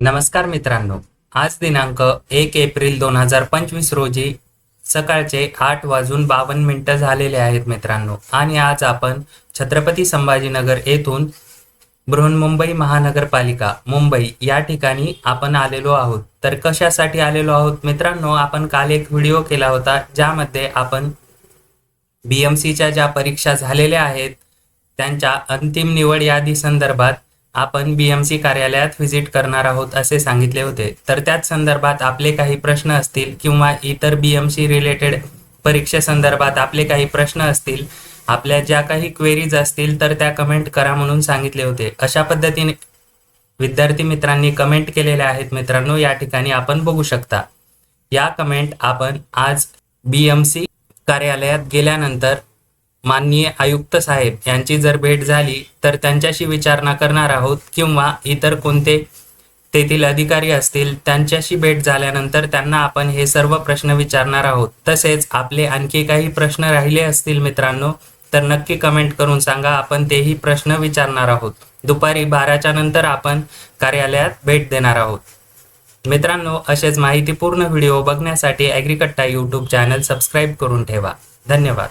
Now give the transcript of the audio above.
नमस्कार मित्रांनो आज दिनांक एक एप्रिल दोन हजार पंचवीस रोजी सकाळचे आठ वाजून बावन्न मिनटं झालेले आहेत मित्रांनो. आणि आज आपण छत्रपती संभाजीनगर येथून बृहन्मुंबई महानगरपालिका मुंबई या ठिकाणी आपण आलेलो आहोत. तर कशासाठी आलेलो आहोत मित्रांनो आपण काल एक व्हिडिओ केला होता ज्यामध्ये आपण बी एम सीच्या ज्या परीक्षा झालेल्या आहेत त्यांच्या अंतिम निवड यादी संदर्भात आपण बीएमसी कार्यालयात व्हिजिट करणार आहोत असे सांगितले होते. तर त्याच संदर्भात आपले काही प्रश्न असतील किंवा इतर बीएमसी रिलेटेड सी रिलेटेड परीक्षेसंदर्भात आपले काही प्रश्न असतील आपल्या ज्या काही क्वेरीज असतील तर त्या कमेंट करा म्हणून सांगितले होते. अशा पद्धतीने विद्यार्थी मित्रांनी कमेंट केलेल्या आहेत मित्रांनो या ठिकाणी आपण बघू शकता. या कमेंट आपण आज बीएमसी कार्यालयात गेल्यानंतर माननीय आयुक्त साहेब यांची जर भेट झाली तर त्यांच्याशी विचारणा करणार आहोत किंवा इतर कोणते तेथील अधिकारी असतील त्यांच्याशी भेट झाल्यानंतर त्यांना आपण हे सर्व प्रश्न विचारणार आहोत. तसेच आपले आणखी काही प्रश्न राहिले असतील मित्रांनो तर नक्की कमेंट करून सांगा. आपण तेही प्रश्न विचारणार आहोत. दुपारी बाराच्या नंतर आपण कार्यालयात भेट देणार आहोत. मित्रांनो असेच माहितीपूर्ण व्हिडिओ बघण्यासाठी ॲग्रिकट्टा यूट्यूब चॅनल सबस्क्राईब करून ठेवा. धन्यवाद.